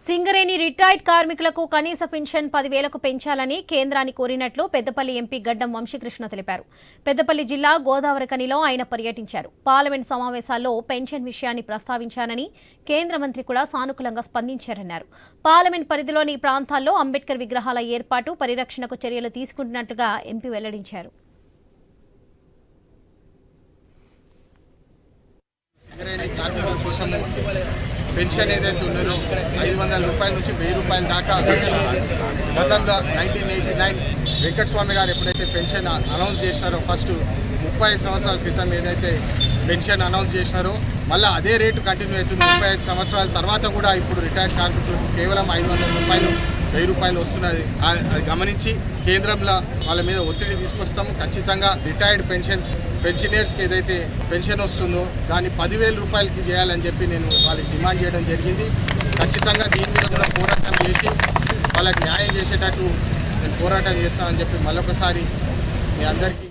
Singareni retired కార్మికులకు కనీస pension పదివేలకు పెంచాలని కేంద్రాన్ని కోరినట్లు పెద్దపల్లి ఎంపీ గడ్డం వంశీకృష్ణ తెలిపారు. పెద్దపల్లి జిల్లా గోదావరికనిలో ఆయన పర్యటించారు. పార్లమెంట్ సమావేశాల్లో పెన్షన్ విషయాన్ని ప్రస్తావించానని కేంద్ర మంత్రి కూడా సానుకూలంగా స్పందించారన్నారు. పార్లమెంట్ పరిధిలోని ప్రాంతాల్లో అంబేద్కర్ విగ్రహాల ఏర్పాటు పరిరక్షణకు చర్యలు తీసుకుంటున్నట్లుగా ఎంపీ వెల్లడించారు సింగరేణి కార్మికుల కోసం పెన్షన్ ఏదైతే ఉన్నదో ఐదు వందల రూపాయల నుంచి వెయ్యి రూపాయల దాకా గతంలో నైన్టీన్ ఎయిటీ నైన్ వెంకటస్వామి గారు ఎప్పుడైతే పెన్షన్ అనౌన్స్ చేసినారో ఫస్ట్ ముప్పై ఐదు సంవత్సరాల క్రితం ఏదైతే పెన్షన్ అనౌన్స్ చేసినారో మళ్ళీ అదే రేటు కంటిన్యూ అవుతుంది. ముప్పై ఐదు సంవత్సరాల తర్వాత కూడా ఇప్పుడు రిటైర్డ్ కార్మికులకు కేవలం ఐదు వందల రూపాయలు వెయ్యి రూపాయలు వస్తున్నది. అది గమనించి కేంద్రంలో వాళ్ళ మీద ఒత్తిడి తీసుకొస్తాము. ఖచ్చితంగా రిటైర్డ్ పెన్షన్స్ పెన్షనర్స్కి ఏదైతే పెన్షన్ వస్తుందో దాన్ని పదివేల రూపాయలకి చేయాలని చెప్పి నేను వాళ్ళకి డిమాండ్ చేయడం జరిగింది. ఖచ్చితంగా దీని మీద కూడా పోరాటం చేసి వాళ్ళకి న్యాయం చేసేటట్టు నేను పోరాటం చేస్తానని చెప్పి మళ్ళొకసారి మీ అందరికీ